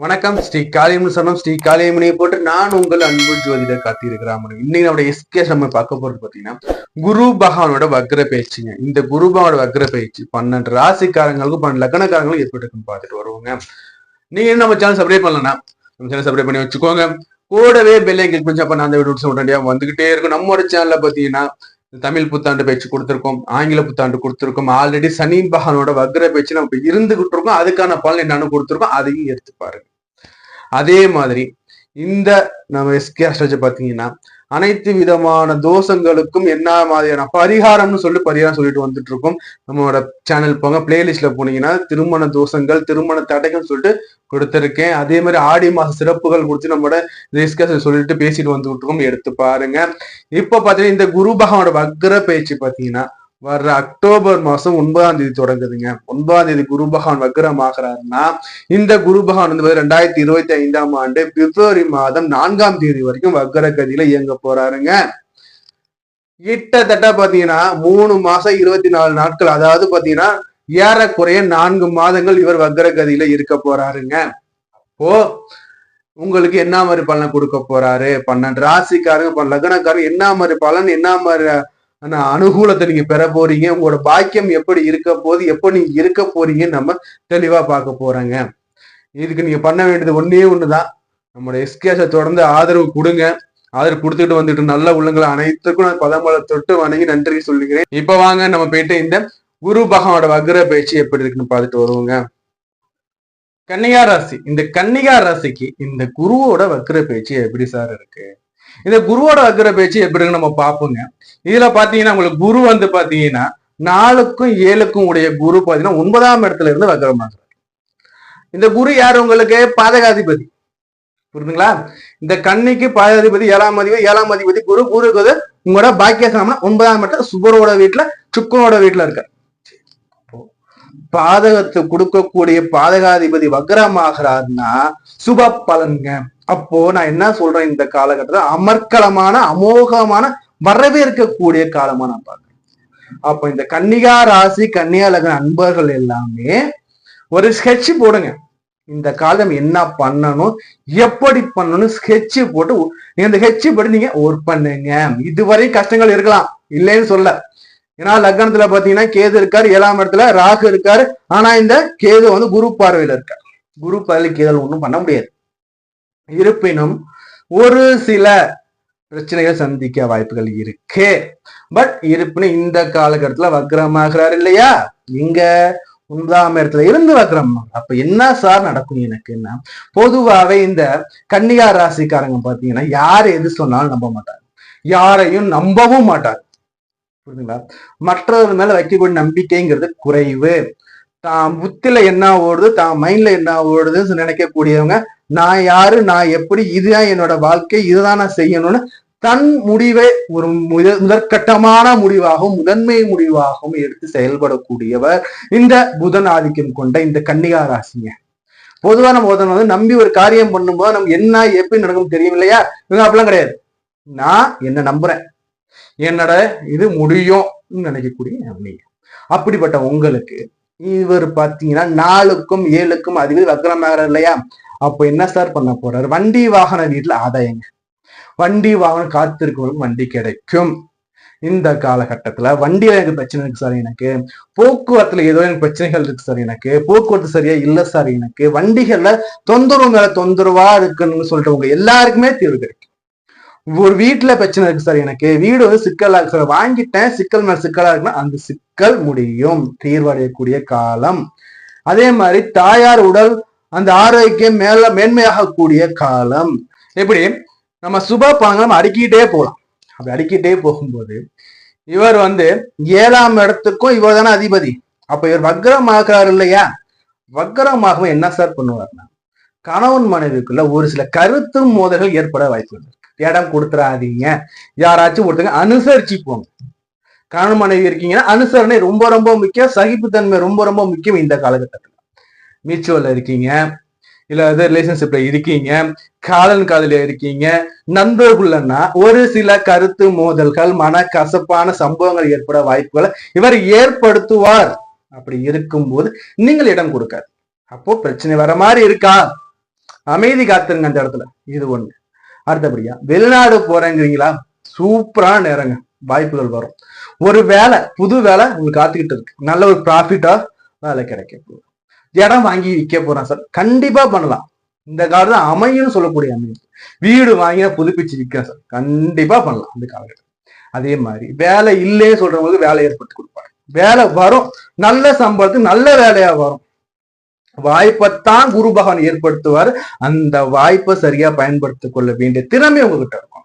வணக்கம் ஸ்ரீ காளியம்மன் சொன்னம் ஸ்ரீ காளியம்மனியை போட்டு நான் உங்கள் அன்பு ஜோதிடர் காத்திருக்கிறாமன் இன்னைக்கு நம்மளோட எஸ்கே நம்ம பார்க்க போறது பாத்தீங்கன்னா குரு பகவானோட வக்ர பயிற்சிங்க. இந்த குரு பகவானோட வக்ர பயிற்சி பன்னெண்டு ராசிக்காரங்களுக்கும் பன்னெண்டு லக்னக்காரங்களுக்கும் ஏற்பட்டுருக்குன்னு பார்த்துட்டு வருவாங்க. நீங்க என்ன நம்ம சேனல் சப்ஸ்கிரைப் பண்ணலன்னா நம்ம சேனல் சப்ஸ்கிரைப் பண்ணி வச்சுக்கோங்க. கூடவே பெல்லை கிளிக் பண்ணி அப்ப நான் அந்த வீடியோஸ் உடனடியா வந்துகிட்டே இருக்கும். நம்மளோட சேனல்ல பாத்தீங்கன்னா தமிழ் புத்தாண்டு பேச்சு கொடுத்துருக்கோம் ஆங்கில புத்தாண்டு கொடுத்துருக்கோம். ஆல்ரெடி சனி பகவானோட வக்ர பேச்சு நம்ம இருந்துகிட்டு இருக்கோம் அதுக்கான பலன் என்னன்னு கொடுத்துருக்கோம். அதையும் எடுத்து பாருங்க. அதே மாதிரி இந்த நம்ம எஸ்கே அஸ்ட்ராஜ் பாத்தீங்கன்னா அனைத்து விதமான தோஷங்களுக்கும் என்ன மாதிரியான பரிகாரம்னு சொல்லி பரிகாரம் சொல்லிட்டு வந்துட்டு இருக்கோம் நம்மளோட சேனல் போங்க பிளேலிஸ்ட்ல போனீங்கன்னா திருமண தோஷங்கள் திருமண தடைகள் சொல்லிட்டு கொடுத்துருக்கேன். அதே மாதிரி ஆடி மாச சிறப்புகள் குறித்து நம்மளோட டிஸ்கஷன் சொல்லிட்டு பேசிட்டு வந்துட்டு இருக்கோம் எடுத்து பாருங்க. இப்ப பாத்தீங்கன்னா இந்த குரு பகவானோட வக்ர பயிற்சி பாத்தீங்கன்னா வர்ற அக்டோபர் மாசம் ஒன்பதாம் தேதி தொடங்குதுங்க. ஒன்பதாம் தேதி குரு பகவான் வக்ரம் ஆகிறாருன்னா இந்த குரு பகவான் வந்து ரெண்டாயிரத்தி இருபத்தி ஐந்தாம் ஆண்டு பிப்ரவரி மாதம் நான்காம் தேதி வரைக்கும் வக்ர கதியில இயங்க போறாருங்க. கிட்டத்தட்ட பாத்தீங்கன்னா மூணு மாசம் இருபத்தி நாலு நாட்கள் அதாவது பாத்தீங்கன்னா ஏறக்குறைய நான்கு மாதங்கள் இவர் வக்ர கதியில இருக்க போறாருங்க. அப்போ உங்களுக்கு என்ன மாதிரி பலன் கொடுக்க போறாரு? பன்னெண்டு ராசிக்காரங்க லக்னக்காரங்க என்ன மாதிரி பலன் என்ன மாதிரி ஆனா அனுகூலத்தை நீங்க பெற போறீங்க. உங்களோட பாக்கியம் எப்படி இருக்க போது எப்போ நீங்க இருக்க போறீங்கன்னு நம்ம தெளிவா பார்க்க போறாங்க. இதுக்கு நீங்க பண்ண வேண்டியது ஒன்னே ஒண்ணுதான். நம்மளோட எஸ்கேஸை தொடர்ந்து ஆதரவு கொடுங்க. ஆதரவு கொடுத்துட்டு வந்துட்டு நல்ல உள்ளங்களை அனைத்துக்கும் நான் பதமலை தொட்டு வணங்கி நன்றி சொல்லுகிறேன். இப்ப வாங்க நம்ம போயிட்டு இந்த குரு பகவானோட வக்ர பயிற்சி எப்படி இருக்குன்னு பார்த்துட்டு வருவோங்க. கன்னிகா ராசி. இந்த கன்னிகா ராசிக்கு இந்த குருவோட வக்ர பயிற்சி எப்படி சார் இருக்கு? இந்த குருவோட வக்ர பயிற்சி எப்படி இருக்குன்னு நம்ம பார்ப்போங்க. இதுல பாத்தீங்கன்னா உங்களுக்கு குரு வந்து பாத்தீங்கன்னா நாலுக்கும் ஏழுக்கும் உடைய குரு பாத்தீங்கன்னா ஒன்பதாம் இடத்துல இருந்து வக்கரமாகிறார் இந்த குரு யார் உங்களுக்கு? பாதகாதிபதி. புரியுதுங்களா இந்த கண்ணிக்கு பாதகாதிபதி ஏழாம் அதிபதி ஏழாம் அதிபதி குரு குருக்கு வந்து உங்களோட பாக்கியசாமனா ஒன்பதாம் இடத்துல சுபரோட வீட்டுல சுக்கரோட வீட்டுல இருக்க பாதகத்தை கொடுக்கக்கூடிய பாதகாதிபதி வக்ரமாகிறார்னா சுப பலன்க அப்போ நான் என்ன சொல்றேன் இந்த காலகட்டத்தில்? அமர்க்கலமான அமோகமான வரவேற்கக்கூடிய காலமா நான் பார்க்கிறேன். அப்போ இந்த கன்னிகா ராசி கன்னியா லக்ன அன்பர்கள் எல்லாமே ஒரு ஸ்கெட்ச் போடுங்க. இந்த காலம் என்ன பண்ணணும் எப்படி பண்ணணும் ஸ்கெட்ச் போட்டு நீங்க இந்த ஸ்கெட்ச் போட்டு நீங்க ஒர்க் பண்ணுங்க. இதுவரை கஷ்டங்கள் இருக்கலாம். இல்லைன்னு சொல்ல. ஏன்னா லக்னத்துல பாத்தீங்கன்னா கேது இருக்காரு ஏழாம் இடத்துல ராகு இருக்காரு. ஆனா இந்த கேது வந்து குரு பார்வையில இருக்காரு. குரு பார்வையில் கேதல் ஒண்ணும் பண்ண முடியாது. இருப்பினும் ஒரு சில பிரச்சனைகள் சந்திக்க வாய்ப்புகள் இருக்கு. பட் இருப்பினும் இந்த காலகட்டத்துல வக்ரமாகிறார் இல்லையா? இங்க ஒன்பதாம் இடத்துல இருந்து வக்ரம். அப்ப என்ன சார் நடக்கும் எனக்குன்னா பொதுவாவே இந்த கன்னியார் ராசிக்காரங்க பாத்தீங்கன்னா யார் எது சொன்னாலும் நம்ப மாட்டாங்க. யாரையும் நம்பவும் மாட்டாங்க. புரியுதுங்களா மற்றவர் மேல வைக்கக்கூடிய நம்பிக்கைங்கிறது குறைவு. தான் புத்தில என்ன ஓடுது தான் மைண்ட்ல என்ன ஓடுதுன்னு நினைக்கக்கூடியவங்க நான் யாரு நான் எப்படி இதுதான் என்னோட வாழ்க்கை இதுதான் நான் செய்யணும்னு தன் முடிவை ஒரு முத முதற்கட்டமான முடிவாகவும் முதன்மை முடிவாகவும் எடுத்து செயல்படக்கூடியவர் இந்த புதன் ஆதிக்கம் கொண்ட இந்த கன்னிகா ராசிங்க பொதுவா நம்ம புதன் வந்து நம்பி ஒரு காரியம் பண்ணும்போது நமக்கு என்ன எப்படி நடக்கும் தெரியும் இல்லையா? இவங்க அப்படிலாம் கிடையாது. நான் என்ன நம்புறேன். என்னோட இது முடியும் நினைக்கக்கூடிய நீங்க. அப்படிப்பட்ட உங்களுக்கு இவர் பாத்தீங்கன்னா நாலுக்கும் ஏழுக்கும் அதிபதி வக்ரமாகிறார் இல்லையா? அப்போ என்ன சார் பண்ண போறாரு? வண்டி வாகன வீட்டுல ஆதாயங்க. வண்டி வாகனம் காத்திருக்கவங்களுக்கு வண்டி கிடைக்கும். இந்த காலகட்டத்துல வண்டியில எனக்கு பிரச்சனை இருக்கு சார் எனக்கு. போக்குவரத்துல ஏதோ எனக்கு பிரச்சனைகள் இருக்கு சார் எனக்கு. போக்குவரத்து சரியா இல்ல சார் எனக்கு. வண்டிகள்ல தொந்தரவு மேல தொந்தரவா இருக்குன்னு சொல்லிட்டு உங்க எல்லாருக்குமே தீர்வு கிடைக்கும். ஒரு வீட்டுல பிரச்சனை இருக்கு சார் எனக்கு. வீடு வந்து சிக்கலா இருக்கு சார் வாங்கிட்டேன். சிக்கல் மேல சிக்கலா இருக்குன்னா அந்த சிக்கல் முடியும். தீர்வடையக்கூடிய காலம். அதே மாதிரி தாயார் உடல் அந்த ஆரோக்கியம் மேல மேன்மையாகக்கூடிய காலம். எப்படி? நம்ம சுப பலங்களை நம்ம அடுக்கிட்டே போகலாம். அப்படி அடுக்கிட்டே போகும்போது இவர் வந்து ஏழாம் இடத்துக்கும் இவர் தானே அதிபதி. அப்ப இவர் வக்ரமாகிறார் இல்லையா? வக்ரமாகவும் என்ன சார் பண்ணுவார்னா கணவன் மனைவிக்குள்ள ஒரு சில கருத்து மோதல்கள் ஏற்பட வாய்ப்பு இருக்கு. இடம் கொடுத்துறாதீங்க. யாராச்சும் ஒருத்தங்க அனுசரிச்சு போங்க கணவன் மனைவி இருக்கீங்கன்னா அனுசரணை ரொம்ப ரொம்ப முக்கியம். சகிப்புத்தன்மை ரொம்ப ரொம்ப முக்கியம் இந்த காலகட்டத்தில். மியூச்சுவல்ல இருக்கீங்க. இல்ல ஏதோ ரிலேஷன்ஷிப்ல இருக்கீங்க. காதல் காதலிய இருக்கீங்க. நண்பர்களுன்னா ஒரு சில கருத்து மோதல்கள் மன கசப்பான சம்பவங்கள் ஏற்பட வாய்ப்புகளை இவர் ஏற்படுத்துவார். அப்படி இருக்கும்போது நீங்கள் இடம் கொடுக்காது. அப்போ பிரச்சனை வர மாதிரி இருக்கா? அமைதி காத்துருங்க அந்த இடத்துல. இது ஒண்ணு. அடுத்தபடியா வெளிநாடு போறேங்கிறீங்களா? சூப்பரா நேரங்க. வாய்ப்புகள் வரும். ஒரு வேலை புது வேலை உங்களுக்கு காத்துக்கிட்டு இருக்கு. நல்ல ஒரு ப்ராஃபிட்டா வேலை கிடைக்க போகுது. இடம் வாங்கி விற்க போறேன் சார். கண்டிப்பா பண்ணலாம். இந்த காலத்துல அமையும் சொல்லக்கூடிய அமைப்பு. வீடு வாங்கி புதுப்பிச்சு விற்கிறேன் சார். கண்டிப்பா பண்ணலாம் இந்த காலகட்டம். அதே மாதிரி வேலை இல்லையே சொல்றவங்களுக்கு வேலை ஏற்படுத்தி கொடுப்பாங்க. வேலை வரும். நல்ல சம்பளத்துக்கு நல்ல வேலையா வரும். வாய்ப்பைத்தான் குரு பகவான் ஏற்படுத்துவார். அந்த வாய்ப்பை சரியா பயன்படுத்திக் கொள்ள வேண்டிய திறமை உங்ககிட்ட இருக்கும்.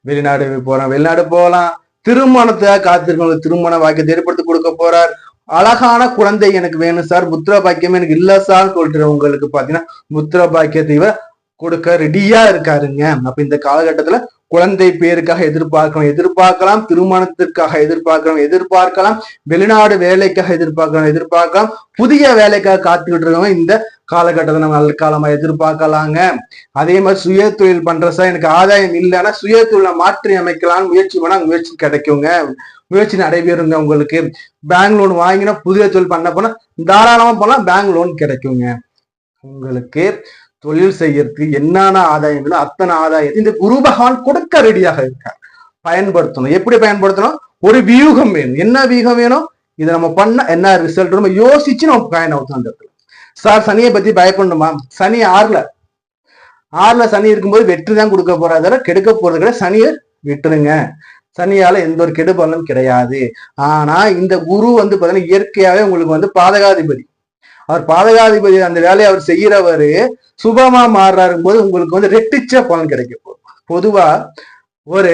வெளிநாடு போறோம். வெளிநாடு போகலாம். திருமணத்தை காத்திருக்கவங்களுக்கு திருமண வாக்கியத்தை ஏற்படுத்தி கொடுக்க போறார். அழகான குழந்தை எனக்கு வேணும் சார். புத்திர பாக்கியம் எனக்கு இல்ல சார். சொல்லிட்டு உங்களுக்கு பாத்தீங்கன்னா புத்திர பாக்கியத்தை இவர் கொடுக்க ரெடியா இருக்காருங்க. அப்ப இந்த காலகட்டத்துல குழந்தை பேருக்காக எதிர்பார்க்கலாம் எதிர்பார்க்கலாம் திருமணத்திற்காக எதிர்பார்க்கலாம் எதிர்பார்க்கலாம் வெளிநாடு வேலைக்காக எதிர்பார்க்கலாம் எதிர்பார்க்கலாம் புதிய வேலைக்காக காத்துக்கிட்டு இருக்கவங்க இந்த காலகட்டத்தை நம்ம நல்ல காலமா எதிர்பார்க்கலாங்க. அதே மாதிரி சுய தொழில் பண்றதா எனக்கு ஆதாயம் இல்லைன்னா சுய தொழிலை மாற்றி அமைக்கலாம்னு முயற்சி பண்ணா முயற்சி கிடைக்குங்க. முயற்சி நடைபெறுங்க உங்களுக்கு. பேங்க் லோன் வாங்கினா புதிய தொழில் பண்ண போனா தாராளமா போனா பேங்க் லோன் கிடைக்குங்க. உங்களுக்கு தொழில் செய்யறதுக்கு என்னென்ன ஆதாயம் அத்தனை ஆதாயத்தை இந்த குரு பகவான் கொடுக்க ரெடியாக இருக்கார். பயன்படுத்தணும். எப்படி பயன்படுத்தணும்? ஒரு வியூகம் வேணும். என்ன வியூகம் வேணும்? இதை நம்ம பண்ண என்ன ரிசல்ட் நம்ம யோசிச்சு நம்ம பயன் ஆகும் அந்த இடத்துல. சார் சனியை பத்தி பயப்படணுமா? சனி ஆறுல. ஆறுல சனி இருக்கும்போது வெற்றி தான் கொடுக்க போறாத கெடுக்க போறது கிடையாது. சனியை விட்டுருங்க. சனியால எந்த ஒரு கெடுபலனும் கிடையாது. ஆனா இந்த குரு வந்து பாத்தீங்கன்னா இயற்கையாவே உங்களுக்கு வந்து பாதகாதிபதி. அவர் பாதகாதிபதி அந்த வேலையை அவர் செய்யறவரு சுபமா மாறுறாரு போது உங்களுக்கு வந்து ரெட்டிச்ச பலன் கிடைக்க பொதுவா ஒரு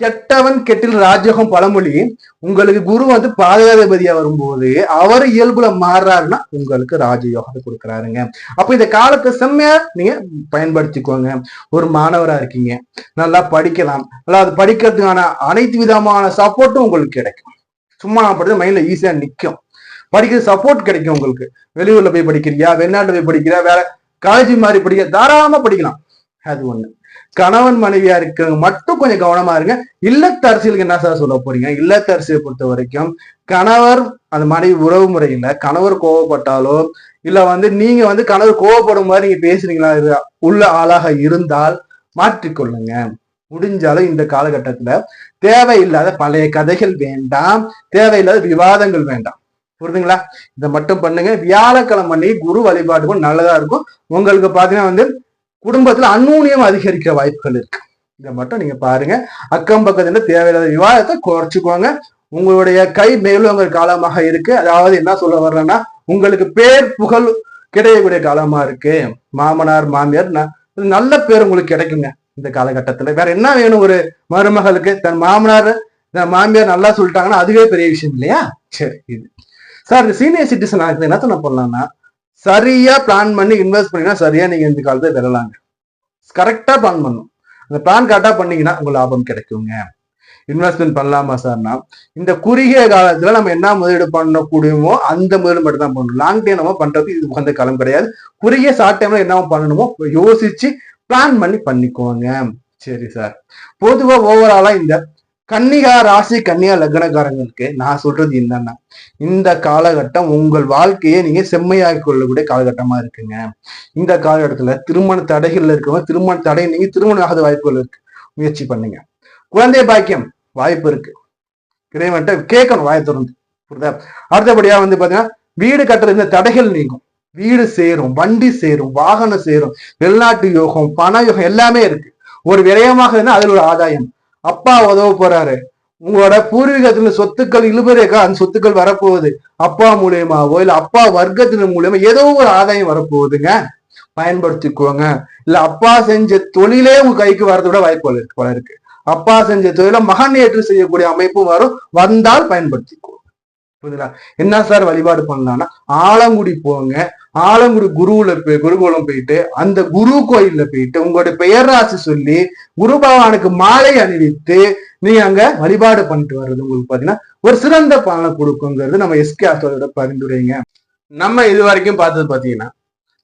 கெட்டவன் கெட்டில் ராஜகம் பழமொழி உங்களுக்கு குரு வந்து பாதகாதிபதியா வரும்போது அவர் இயல்புல மாறுறாருன்னா உங்களுக்கு ராஜயோகத்தை கொடுக்குறாருங்க. அப்ப இந்த காலத்தை செம்மையா நீங்க பயன்படுத்திக்கோங்க. ஒரு மாணவரா இருக்கீங்க. நல்லா படிக்கலாம். நல்லா அது படிக்கிறதுக்கான அனைத்து விதமான சப்போர்ட்டும் உங்களுக்கு கிடைக்கும். சும்மா படிச்சு மைண்ட்ல ஈஸியா நிக்கும். படிக்கிற சப்போர்ட் கிடைக்கும் உங்களுக்கு. வெளியூர்ல போய் படிக்கிறியா? வெளிநாட்டுல போய் படிக்கிறியா? வேற காலேஜ் மாதிரி படிக்க தாராளமா படிக்கலாம். அது ஒண்ணு. கணவன் மனைவியா இருக்கிறவங்க மட்டும் கொஞ்சம் கவனமா இருங்க. இல்லத்தரசியலுக்கு என்ன சார் சொல்ல போறீங்க? இல்லத்தரசியை பொறுத்த வரைக்கும் கணவர் அந்த மனைவி உறவு முறையில கணவர் கோவப்பட்டாலோ இல்ல வந்து நீங்க வந்து கணவர் கோவப்படும் மாதிரி நீங்க பேசுறீங்களா? உள்ள ஆளாக இருந்தால் மாற்றிக்கொள்ளுங்க. முடிஞ்சாலும் இந்த காலகட்டத்துல தேவையில்லாத பழைய கதைகள் வேண்டாம். தேவையில்லாத விவாதங்கள் வேண்டாம். புரிதுங்களா இதை மட்டும் பண்ணுங்க. வியாழக்கிழமை அன்னைக்கு குரு வழிபாடுகள் நல்லதா இருக்கும். உங்களுக்கு பாத்தீங்கன்னா வந்து குடும்பத்துல அந்நூன்யம் அதிகரிக்க வாய்ப்புகள் இருக்கு. இதை மட்டும் நீங்க பாருங்க. அக்கம் பக்கத்துல தேவையில்லாத விவாதத்தை குறைச்சிக்கோங்க. உங்களுடைய கை மேலோங்கிற காலமாக இருக்கு. அதாவது என்ன சொல்ல வர்றேன்னா உங்களுக்கு பேர் புகழ் கிடையக்கூடிய காலமா இருக்கு. மாமனார் மாமியார் நல்ல பேர் உங்களுக்கு கிடைக்குங்க. இந்த காலகட்டத்துல. வேற என்ன வேணும் ஒரு மருமகளுக்கு? தன் மாமனார் மாமியார் நல்லா சொல்லிட்டாங்கன்னா அதுவே பெரிய விஷயம் இல்லையா? சரி இது. சார் இந்த சீனியர் சிட்டிசன் ஆகுது என்ன நான் பண்ணலாம்னா சரியா பிளான் பண்ணி இன்வெஸ்ட் பண்ணீங்கன்னா சரியா நீங்க இந்த காலத்தை பெறலாங்க கரெக்டா பிளான் பண்ணும் அந்த பிளான் கரெக்டா பண்ணீங்கன்னா உங்களுக்கு லாபம் கிடைக்குங்க. இன்வெஸ்ட்மெண்ட் பண்ணலாமா சார்னா இந்த குறுகிய காலத்துல நம்ம என்ன முதலீடு பண்ணக்கூடியமோ அந்த முதலீடு மட்டும் தான் பண்ணணும். லாங் டைம் நம்ம பண்றது இது உகந்த காலம் கிடையாது. குறுகிய ஷார்ட் டைம்ல என்ன பண்ணணுமோ யோசிச்சு பிளான் பண்ணி பண்ணிக்கோங்க. சரி சார் பொதுவா ஓவராலா இந்த கன்னிகா ராசி கன்னியா லக்னக்காரங்களுக்கு நான் சொல்றது என்னன்னா இந்த காலகட்டம் உங்கள் வாழ்க்கையை நீங்க செம்மையாக்கி கொள்ளக்கூடிய காலகட்டமா இருக்குங்க. இந்த காலகட்டத்துல திருமண தடைகள்ல இருக்கவங்க திருமண தடை நீங்க திருமணம் ஆகாத வாய்ப்புகள் இருக்கு. முயற்சி பண்ணுங்க. குழந்தை பாக்கியம் வாய்ப்பு இருக்கு. இறைவன்ட்ட கேட்கணும் வாய் திறந்து. புரியுதா? அடுத்தபடியா வந்து பாத்தீங்கன்னா வீடு கட்டுற இந்த தடைகள் நீங்கும். வீடு சேரும் வண்டி சேரும் வாகனம் சேரும் வெளிநாட்டு யோகம் பண யோகம் எல்லாமே இருக்கு. ஒரு விரயமாக இருந்தால் அதில் ஒரு ஆதாயம். அப்பா உதவ போறாரு. உங்களோட பூர்வீகத்துல சொத்துக்கள் இழுபரேக்கா அந்த சொத்துக்கள் வரப்போகுது. அப்பா மூலியமாவோ இல்ல அப்பா வர்க்கத்தின் மூலியமா ஏதோ ஒரு ஆதாயம் வரப்போகுதுங்க. பயன்படுத்திக்கோங்க. இல்ல அப்பா செஞ்ச தொழிலே உங்க கைக்கு வரதோட விட வாய்ப்புகள் இருக்கு பல இருக்கு அப்பா செஞ்ச தொழில மகன் ஏற்று செய்யக்கூடிய அமைப்பும் வரும். வந்தால் பயன்படுத்திக்கோ புரியுதுங்களா? என்ன சார் வழிபாடு பண்ணலாம்னா ஆலங்குடி போங்க. ஆலங்குடி குருவுல போய் குருகுலம் போயிட்டு அந்த குரு கோயில்ல போயிட்டு உங்களுடைய பெயர் ராசி சொல்லி குரு பகவானுக்கு மாலை அணிவித்து நீங்க அங்க வழிபாடு பண்ணிட்டு வர்றது உங்களுக்கு பாத்தீங்கன்னா ஒரு சிறந்த பலனை கொடுக்குங்கிறது நம்ம எஸ்கே ஆஸ்தோட பரிந்துரைங்க. நம்ம இது வரைக்கும் பார்த்தது பாத்தீங்கன்னா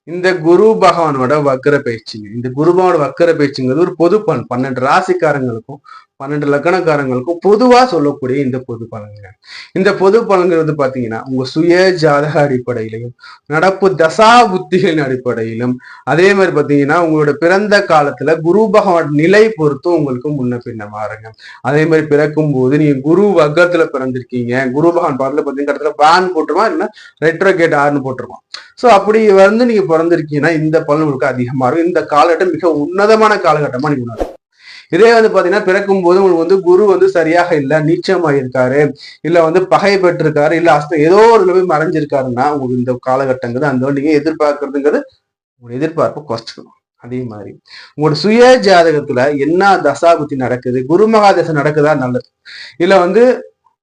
இந்த குரு பகவானோட வக்கர பயிற்சிங்க இந்த குரு பகவானோட வக்கர பயிற்சிங்கிறது ஒரு பொது பலன். பன்னெண்டு ராசிக்காரங்களுக்கும் பன்னெண்டு லக்கணக்காரங்களுக்கும் பொதுவா சொல்லக்கூடிய இந்த பொது பலன்கள். இந்த பொது பலன்கள் வந்து பாத்தீங்கன்னா உங்க சுய ஜாதக அடிப்படையிலையும் நடப்பு தசா புத்திகளின் அடிப்படையிலும் அதே மாதிரி பாத்தீங்கன்னா உங்களோட பிறந்த காலத்துல குரு பகவான் நிலை பொறுத்தும் உங்களுக்கு முன்ன பின்ன மாறுங்க அதே மாதிரி பிறக்கும் போது நீங்க குரு வர்க்கத்துல பிறந்திருக்கீங்க. குரு பகவான் பாடல பாத்தீங்கன்னா இடத்துல வேன் போட்டுருவான் இல்லைன்னா ரெட்ரோகேட் ஆர்னு போட்டுருவான் சோ அப்படி வந்து நீங்க பிறந்திருக்கீங்கன்னா இந்த பலன் உங்களுக்கு அதிகமா இருக்கும். இந்த காலகட்டம் மிக உன்னதமான காலகட்டமா நீங்க உணரும் இதே வந்து பாத்தீங்கன்னா பிறக்கும் போது உங்களுக்கு வந்து குரு வந்து சரியாக இல்ல நீச்சமாயிருக்காரு இல்ல வந்து பகை பெற்றிருக்காரு இல்ல அஸ்த ஏதோ ஒரு நிலைமை மறைஞ்சிருக்காருன்னா உங்களுக்கு இந்த காலகட்டங்கிறது அந்த நீங்க எதிர்பார்க்கறதுங்கிறது உங்களோட எதிர்பார்ப்பு குறைச்சிக்கணும் அதே மாதிரி உங்களோட சுய ஜாதகத்துல என்ன தசாபுத்தி நடக்குது குரு மகாதசை நடக்குதா? நல்லது. இல்ல வந்து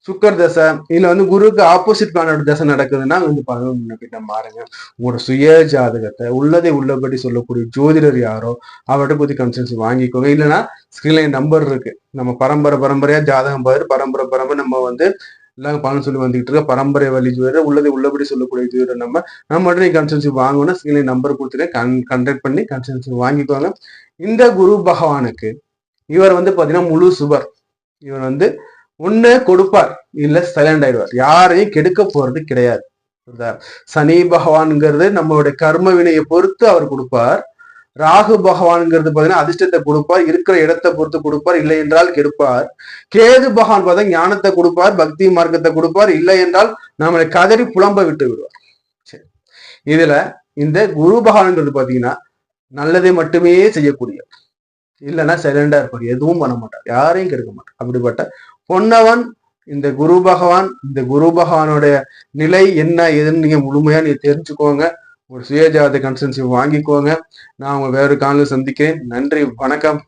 சுக்கர் தசை இல்ல வந்து குருக்கு ஆப்போசிட் பிளானட் தசை நடக்குதுன்னா வந்து பதினொன்று கிட்ட மாறுங்க. உங்களோட சுய ஜாதகத்தை உள்ளதை உள்ளபடி சொல்லக்கூடிய ஜோதிடர் யாரோ அவர்கிட்ட பத்தி கன்சல்ஸ் வாங்கிக்கோங்க. இல்லைன்னா ஸ்கிரீன்ல நம்பர் இருக்கு. நம்ம பரம்பரை பரம்பரையா ஜாதகம் பாரு பரம்பரை பரம்பரை நம்ம வந்து எல்லாம் பலன் சொல்லி வந்துகிட்டு இருக்க பரம்பரை வழி ஜோதிடர் உள்ளதை உள்ளபடி சொல்லக்கூடிய ஜோதிடர் நம்ம நம்ம நீ கன்சல்சி வாங்கணும் ஸ்கிரீன்ல நம்பர் கொடுத்துட்டு கன் கண்டக்ட் பண்ணி கன்சல்சி வாங்கிக்கோங்க. இந்த குரு பகவானுக்கு இவர் வந்து பாத்தீங்கன்னா முழு சுபர். இவர் வந்து ஒண்ணு கொடுப்பார். இல்ல சைலண்ட் ஆயிடுவார். யாரையும் கெடுக்க போறது கிடையாது. சனி பகவான்ங்கிறது நம்மளுடைய கர்ம வினையை பொறுத்து அவர் கொடுப்பார். ராகு பகவான்ங்கிறது பாத்தீங்கன்னா அதிர்ஷ்டத்தை கொடுப்பார். இருக்கிற இடத்தை பொறுத்து கொடுப்பார். இல்லை என்றால் கெடுப்பார். கேது பகவான் பார்த்தா ஞானத்தை கொடுப்பார். பக்தி மார்க்கத்தை கொடுப்பார். இல்லை என்றால் நம்மளை கதறி புலம்ப விட்டு விடுவார். சரி. இதுல இந்த குரு பகவான்ங்கிறது பாத்தீங்கன்னா நல்லதை மட்டுமே செய்யக்கூடிய இல்லைன்னா சைலண்டா இருப்பார். எதுவும் பண்ண மாட்டார். யாரையும் கெடுக்க மாட்டார். அப்படிப்பட்ட பொன்னவன் இந்த குரு பகவான் இந்த குரு பகவானுடைய நிலை என்ன ஏதுன்னு நீங்க முழுமையா நீங்க தெரிஞ்சுக்கோங்க. ஒரு சுயஜாத கன்சன்சி வாங்கிக்கோங்க. நான் உங்க வேறு காலையில் சந்திக்கிறேன். நன்றி வணக்கம்.